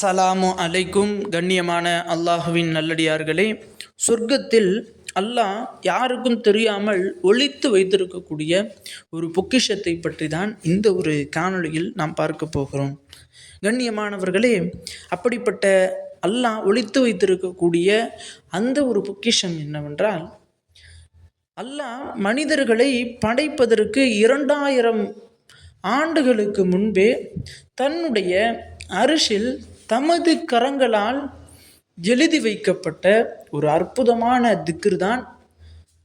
சலாமு அலைக்கும் கண்ணியமான அல்லாஹுவின் நல்லடியார்களே. சொர்க்கத்தில் அல்லாஹ் யாருக்கும் தெரியாமல் ஒழித்து வைத்திருக்கக்கூடிய ஒரு பொக்கிஷத்தை பற்றி தான் இந்த ஒரு காணொளியில் நாம் பார்க்க போகிறோம். கண்ணியமானவர்களே அப்படிப்பட்ட அல்லாஹ் ஒழித்து வைத்திருக்கக்கூடிய அந்த ஒரு பொக்கிஷம் என்னவென்றால் அல்லாஹ் மனிதர்களை படைப்பதற்கு இரண்டாயிரம் ஆண்டுகளுக்கு முன்பே தன்னுடைய அரிசில் தமது கரங்களால் எழுதி வைக்கப்பட்ட ஒரு அற்புதமான திக்ரு தான்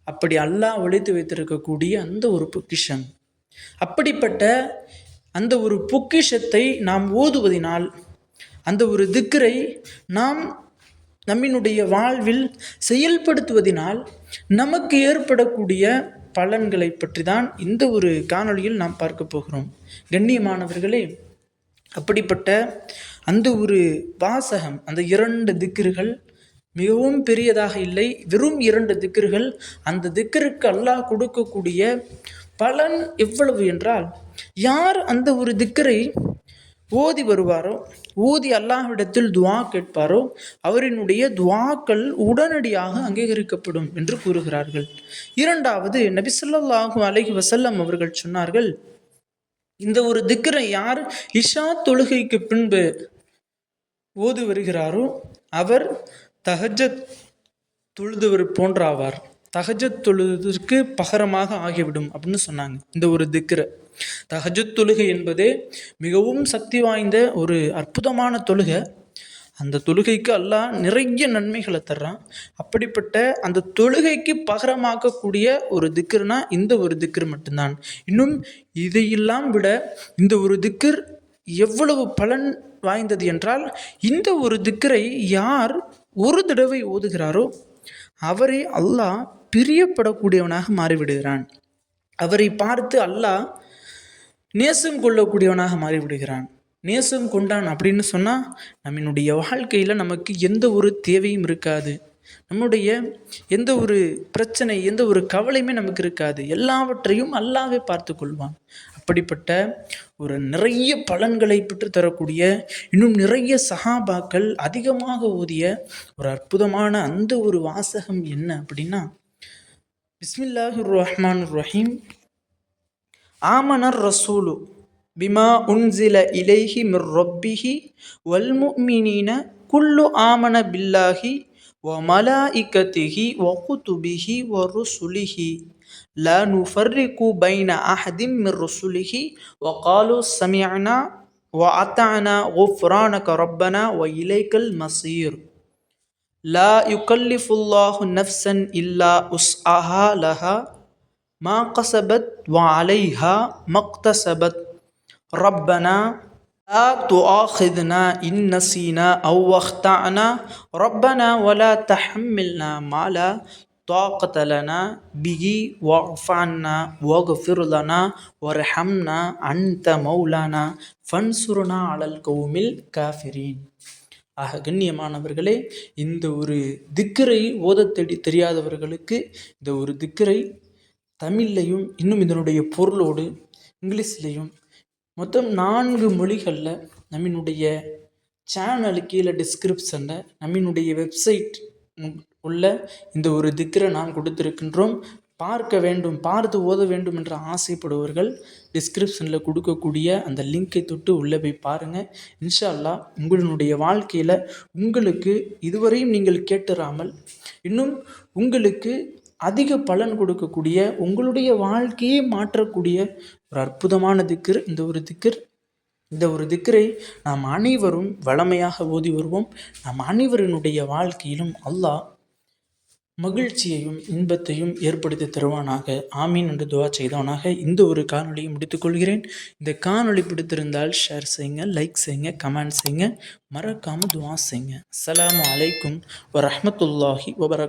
அப்படி அல்லாஹ் ஒழித்து வைத்திருக்கக்கூடிய அந்த ஒரு பொக்கிஷம். அப்படிப்பட்ட அந்த ஒரு பொக்கிஷத்தை நாம் ஓதுவதினால் அந்த ஒரு திக்கரை நாம் நம்மினுடைய வாழ்வில் செயல்படுத்துவதினால் நமக்கு ஏற்படக்கூடிய பலன்களை பற்றி தான் இந்த ஒரு காணொளியில் நாம் பார்க்க போகிறோம். கண்ணியமானவர்களே அப்படிப்பட்ட அந்த ஒரு வாசகம் அந்த இரண்டு திக்கிர்கள் மிகவும் பெரியதாக இல்லை. வெறும் இரண்டு திக்கிர்கள் அந்த திக்கருக்கு அல்லாஹ் கொடுக்கக்கூடிய பலன் எவ்வளவு என்றால் யார் அந்த ஒரு திக்கரை ஓதி வருவாரோ ஓதி அல்லாஹ்விடத்தில் துவா கேட்பாரோ அவரினுடைய துவாக்கள் உடனடியாக அங்கீகரிக்கப்படும் என்று கூறுகிறார்கள். இரண்டாவது நபிசல்லாஹு அலஹி வசல்லம் அவர்கள் சொன்னார்கள் இந்த ஒரு திக்கரை யார் இஷா தொழுகைக்கு பின்பு ஓது வருகிறாரோ அவர் தகஜத் தொழுதவர் போன்றாவார். தகஜத் தொழுதற்கு பகரமாக ஆகிவிடும் அப்படின்னு சொன்னாங்க. இந்த ஒரு திக்கரை தகஜத் தொழுகை என்பது மிகவும் சக்தி வாய்ந்த ஒரு அற்புதமான தொழுகை. அந்த தொழுகைக்கு அல்லாஹ் நிறைய நன்மைகளை தர்றான். அப்படிப்பட்ட அந்த தொழுகைக்கு பகரமாக்கக்கூடிய ஒரு திக்கர்னா இந்த ஒரு திக்கர் மட்டும்தான். இன்னும் இதையெல்லாம் விட இந்த ஒரு திக்கர் எவ்வளவு பலன் வாய்ந்தது என்றால் இந்த ஒரு திக்கரை யார் ஒரு தடவை ஓதுகிறாரோ அவரை அல்லாஹ் பிரியப்படக்கூடியவனாக மாறிவிடுகிறான். அவரை பார்த்து அல்லாஹ் நேசம் கொள்ளக்கூடியவனாக மாறிவிடுகிறான். நேசம் கொண்டான் அப்படின்னு சொன்னால் நம்மளுடைய வாழ்க்கையில் நமக்கு எந்த ஒரு தேவையும் இருக்காது. நம்முடைய எந்த ஒரு பிரச்சனை எந்த ஒரு கவலையுமே நமக்கு இருக்காது. எல்லாவற்றையும் அல்லாவே பார்த்து கொள்வான் அப்படிப்பட்ட ஒரு நிறைய பலன்களை பெற்றுத்தரக்கூடிய இன்னும் நிறைய சஹாபாக்கள் அதிகமாக ஓதிய ஒரு அற்புதமான அந்த ஒரு வாசகம் என்ன அப்படின்னா பிஸ்மில்லாஹு ரஹ்மான் ரஹீம் ஆமனர் ரசூலு பிமா உன்சில இலைஹி மிர் ரொப்பிஹி வல்முமினின குல்லு ஆமன பில்லாஹி وملائكته وكتبه ورسله. لا نفرق بين أحد من رسله. وقالوا سمعنا وأطعنا. غفرانك ربنا وإليك المصير. لا يكلف الله نفسا إلا أسعها لها. ما قصبت وعليها ما اقتصبت. ربنا லா துஆஹிதுனா இன்னசீனா அவ் அஹ்தானா ரப்பனா வலா தஹம்மில்னா மாலா தாக்கத்தலனா பிகி வாஃபான்னா ஓகஃபிருலனா ஒர்ஹம்னா அந்த மௌலானா ஃபன்சுருனா அலல் கவுமில் காஃபிரீன் ஆக கண்ணியமானவர்களே இந்த ஒரு திக்கரை ஓதத்தடி தெரியாதவர்களுக்கு இந்த ஒரு திக்கரை தமிழ்லையும் இன்னும் இதனுடைய பொருளோடு இங்கிலீஷ்லேயும் மொத்தம் நான்கு மொழிகளில் நம்மினுடைய சேனல் கீழே டிஸ்கிரிப்ஷனில் நம்மினுடைய வெப்சைட் உள்ள இந்த ஒரு திக்கரை நாம் கொடுத்துருக்கின்றோம். பார்க்க வேண்டும் பார்த்து ஓத வேண்டும் என்று ஆசைப்படுபவர்கள் டிஸ்கிரிப்ஷனில் கொடுக்கக்கூடிய அந்த லிங்கை தொட்டு உள்ளே போய் பாருங்கள் இன்ஷால்லா உங்களுடைய வாழ்க்கையில் உங்களுக்கு இதுவரையும் நீங்கள் கேட்டுறாமல் இன்னும் உங்களுக்கு அதிக பலன் கொடுக்கக்கூடிய உங்களுடைய வாழ்க்கையை மாற்றக்கூடிய ஒரு அற்புதமான திக்கர் இந்த ஒரு திக்கர். இந்த ஒரு திக்கரை நாம் அனைவரும் வளமையாக ஓதி வருவோம். நாம் அனைவரினுடைய வாழ்க்கையிலும் அல்லாஹ் மகிழ்ச்சியையும் இன்பத்தையும் ஏற்படுத்தி தருவானாக. ஆமீன் என்று துவா செய்தவனாக இந்த ஒரு காணொலியை முடித்துக்கொள்கிறேன் இந்த காணொலி பிடித்திருந்தால் ஷேர் செய்யுங்க லைக் செய்யுங்க கமெண்ட் செய்யுங்க. மறக்காமல் துவா செய்யுங்க. அஸ்லாம் அலைக்கும் வரமத்துல்லாஹி வபரக்